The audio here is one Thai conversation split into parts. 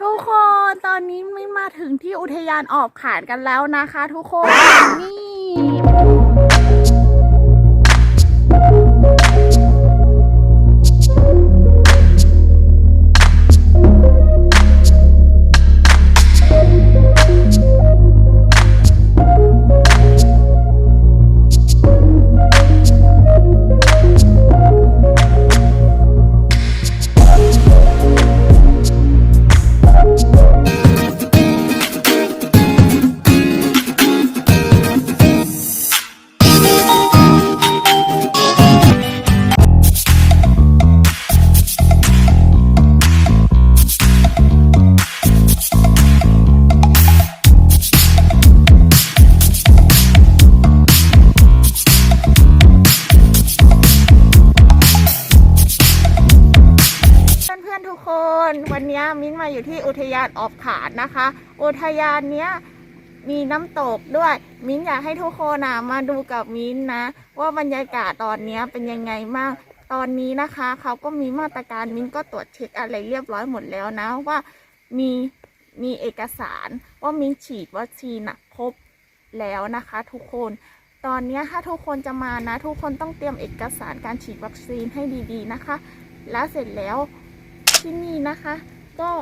ทุกคนตอนนี้ไม่มาถึงที่อุทยานออกขานกันแล้วนะคะ ทุกคนนี่ มิ้นมาอยู่ที่อุทยานออบขานนะคะ อุทยานเนี้ยมีน้ำตกด้วย มิ้นอยากให้ทุกคนนะมาดูกับมิ้นนะ ว่าบรรยากาศตอนเนี้ยเป็นยังไงบ้างตอนนี้นะคะเขาก็มีมาตรการมิ้นก็ตรวจเช็คอะไรเรียบร้อยหมดแล้วนะว่ามีมีเอกสารว่ามิ้นฉีดวัคซีนนะครบแล้วนะคะ ทุกคนตอนเนี้ยถ้าทุกคนจะมานะ ทุกคนต้องเตรียมเอกสารการฉีดวัคซีนให้ดีๆนะคะ แล้วเสร็จแล้วที่นี่นะคะ ก็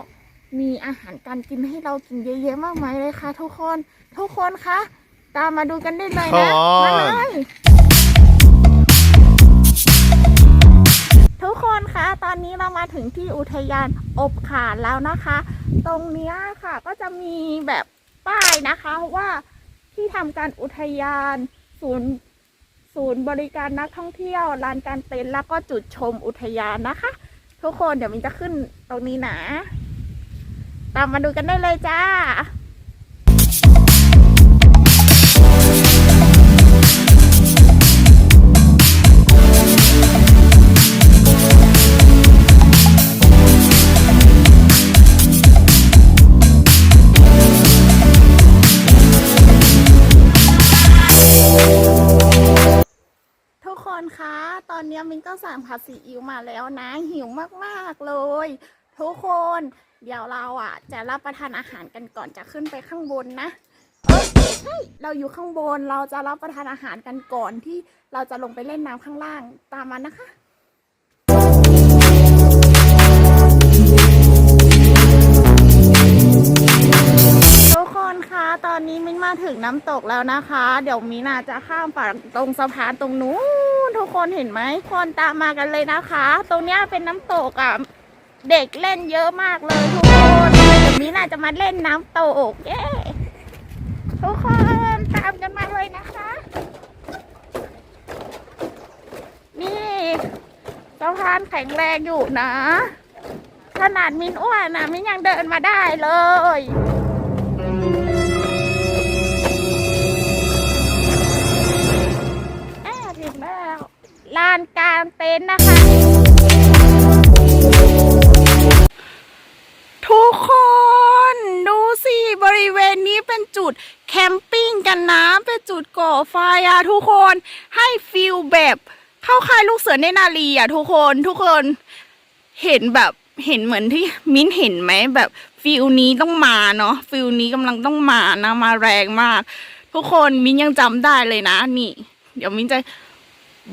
มีอาหารการกินให้เรากินเยอะแยะมากมายเลยค่ะ ทุกคน ทุกคนคะ ตามมาดูกันได้เลยนะ Come on มาเลย ทุกคนคะ ตอนนี้เรามาถึงที่อุทยานอบขานแล้วนะคะ ตรงเนี้ยค่ะก็จะมีแบบป้ายนะคะว่าที่ทำการอุทยานศูนย์ศูนย์บริการนักท่องเที่ยวลานการเต็นท์แล้วก็จุดชมอุทยานนะคะ ทุกคนเดี๋ยวมินจะขึ้นตรงนี้นะ ตามมาดูกันได้เลยจ้า ตอนนี้มินก็สั่งผัดซีอิ๊วมาแล้วนะ หิวมากๆเลย ทุกคน เดี๋ยวเราอะ จะรับประทานอาหารกันก่อนจะขึ้นไปข้างบนนะเอ้ยไม่ใช่เราอยู่ข้างบนเราจะรับประทานอาหารกันก่อนที่เราจะลงไปเล่นน้ำข้างล่างตามมานะคะ นี้มิ้นมาถึงน้ำตกแล้วนะคะ เดี๋ยวมิ้นาจะข้ามฝั่งตรงสะพานตรงนู้นทุกคนเห็นไหมคนตามมากันเลยนะคะ ตรงเนี้ยเป็นน้ำตกอะเด็กเล่นเยอะมากเลยทุกคนเดี๋ยวมิ้นาจะมาเล่นน้ำตกเย้ทุกคนตามกันมาเลยนะคะ นี่สะพานแข็งแรงอยู่นะ ขนาดมินอ้วนนะมินยังเดินมาได้เลยางเต็นท์นะคะ ทุกคนดูสิบริเวณนี้เป็นจุดแคมปิ้งกันนะเป็นจุดก่อไฟอะทุกคนให้ฟิลแบบเข้าค่ายลูกเสือเนนารีอะทุกคนทุกคนเห็นแบบเห็นเหมือนที่มิ้นเห็นไหมแบบฟิลนี้ต้องมาเนาะฟิลนี้กำลังต้องมานะมาแรงมาก ทุกคนมิ้นยังจำได้เลยนะ นี่ เดี๋ยวมิ้นจะ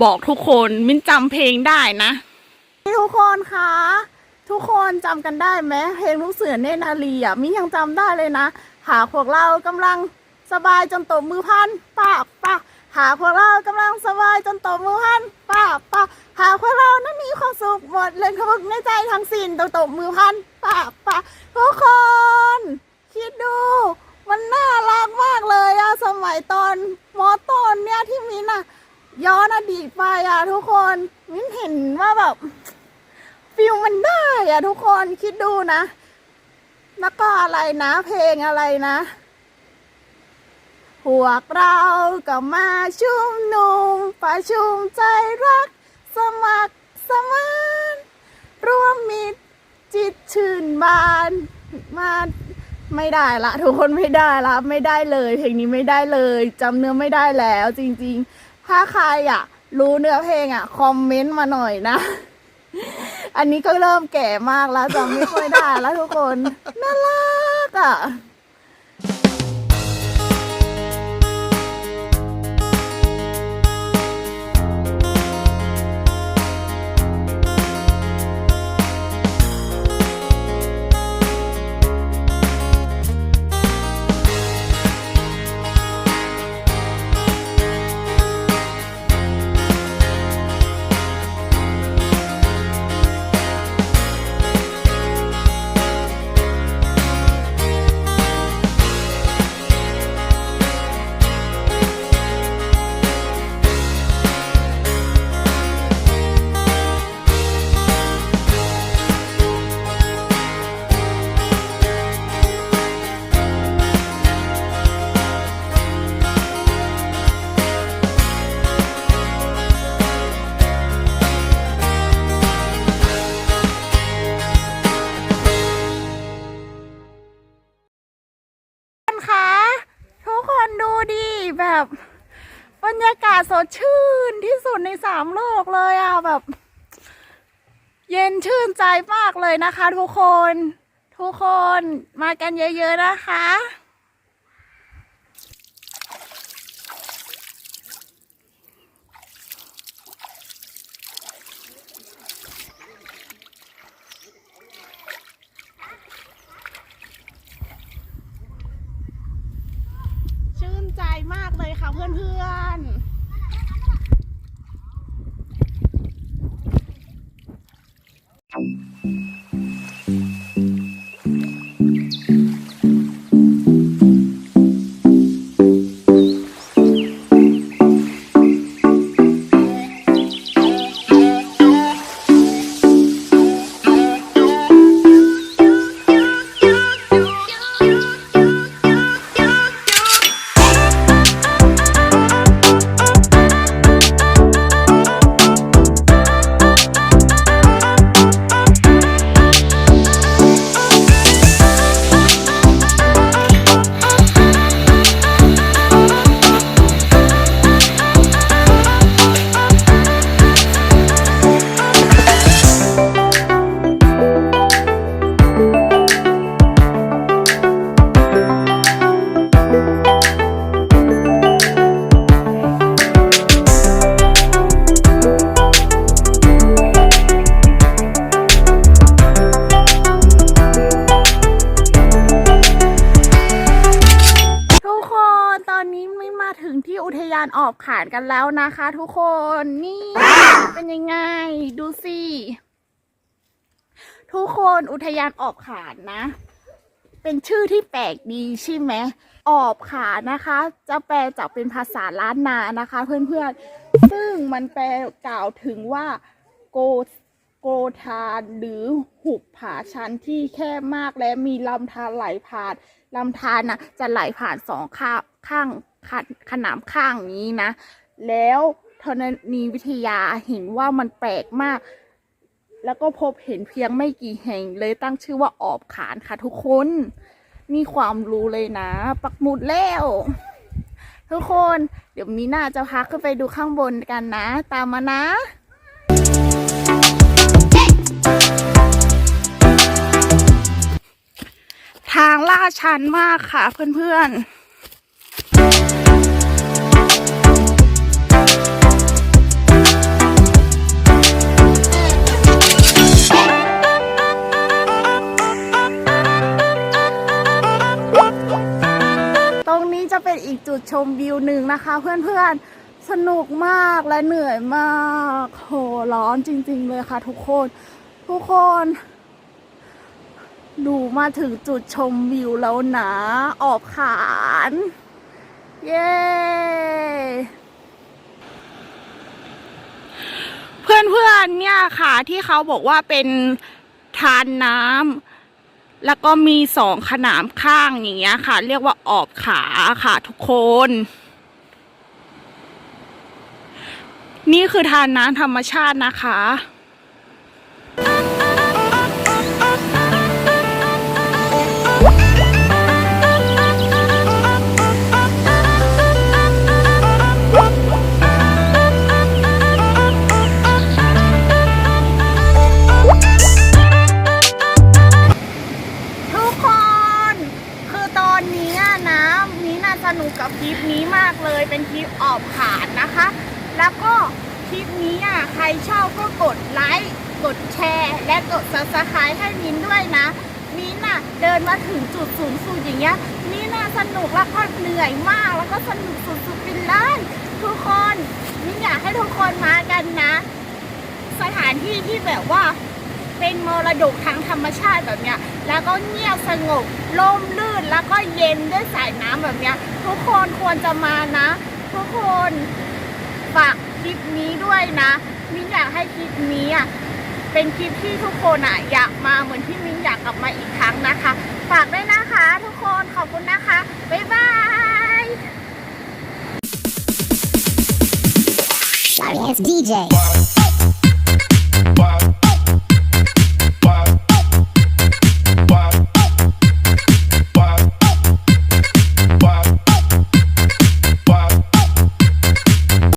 บอกทุกคนมิ้นจำเพลงได้นะทุกคนคะทุกคนจำกันได้ไหมเพลงลูกเสือเนนารีอะมิ้นยังจำได้เลยนะ หาพวกเรากำลังสบายจนตบมือพันป้าป้าหาพวกเรากำลังสบายจนตบมือพันป้าป้าหาพวกเรานั้นมีความสุขหมดเลยขบในใจทั้งสิ้นต้องตบมือพันป้าป้าทุกคน คิดดูมันน่ารักมากเลยอะสมัยตอนมอต้นเนี่ยที่มินอะ ย้อนอดีตไปอะทุกคนมิ้นเห็นว่าแบบฟิลมันได้อะทุกคนคิดดูนะ แล้วก็อะไรนะเพลงอะไรนะพวกเราก็มาชุมนุมประชุมใจรัก สมัครสมานร่วมมิตรจิตชื่นบานมาไม่ได้ละ ทุกคนไม่ได้ละ ไม่ได้เลย เพลงนี้ไม่ได้เลยจำเนื้อไม่ได้แล้วจริง ๆ ถ้าใครอะ รู้เนื้อเพลงอะ คอมเมนต์มาหน่อยนะ อันนี้ก็เริ่มแก่มากแล้วจำไม่ค่อยได้แล้วทุกคน น่ารักอะ แบบบรรยากาศสดชื่นที่สุดในสามโลกเลยอะแบบ เย็นชื่นใจมากเลยนะคะ ทุกคน ทุกคนมากันเยอะ ๆนะคะ อุทยานอกขานกันแล้วนะคะทุกคนนี่เป็นยังไง ดูสิทุกคนอุทยานออกขานนะ เป็นชื่อที่แปลกดีใช่ไหมออบขานนะคะ จะแปลจากเป็นภาษาล้านนานะคะ เพื่อนๆ ซึ่งมันแปลกล่าวถึงว่าโกโกธานหรือหุบผาชันที่แคบมากและมีลำธารไหลผ่านลำธารนะจะไหลผ่านสองข้าง ข้างขนขนามข้างนี้นะ แล้วธรณีวิทยาเห็นว่ามันแปลกมาก แล้วก็พบเห็นเพียงไม่กี่แห่งเลยตั้งชื่อว่าออบขานค่ะทุกคน มีความรู้เลยนะ ปักหมุดแล้ว ทุกคนเดี๋ยวมีหน้าจะพักขึ้นไปดูข้างบนกันนะ ตามมานะทางลาดชันมากค่ะเพื่อนๆ อีกจุดชมวิวหนึ่งนะคะ เพื่อนๆ สนุกมากและเหนื่อยมาก โห ร้อนจริง ๆ เลยค่ะ ทุกคน ทุกคน ดูมาถึงจุดชมวิวแล้วนะ ออกขาน เย้เพื่อนๆเนี่ยค่ะที่เขาบอกว่าเป็นทานน้ำ แล้วก็มีสองขนามข้างอย่างเงี้ยค่ะ เรียกว่าออบขาค่ะทุกคน นี่คือทานน้ำธรรมชาตินะคะ เลยเป็นคลิปออบขานนะคะ แล้วก็คลิปนี้อะใครชอบก็กดไลค์กดแชร์ และกด subscribe ให้มินด้วยนะ มินน่ะเดินมาถึงจุดสูงสุดอย่างเงี้ยมินน่ะสนุกแล้วก็เหนื่อยมาก แล้วก็สนุกสุดๆไปเลยทุกคนมินอยากให้ทุกคนมากันนะ สถานที่ที่แบบว่า เป็นมรดกทางธรรมชาติแบบเนี้ย แล้วก็เงียบสงบล่มลื่นแล้วก็เย็นด้วยสายน้ำแบบเนี้ย ทุกคนควรจะมานะ ทุกคนฝากคลิปนี้ด้วยนะมิ้นอยากให้คลิปนี้อะเป็นคลิปที่ทุกคนอะอยากมาเหมือนที่มิ้นอยากกลับมาอีกครั้งนะคะ ฝากด้วยนะคะ ทุกคนขอบคุณนะคะ บ๊ายบาย Sorry ass DJ.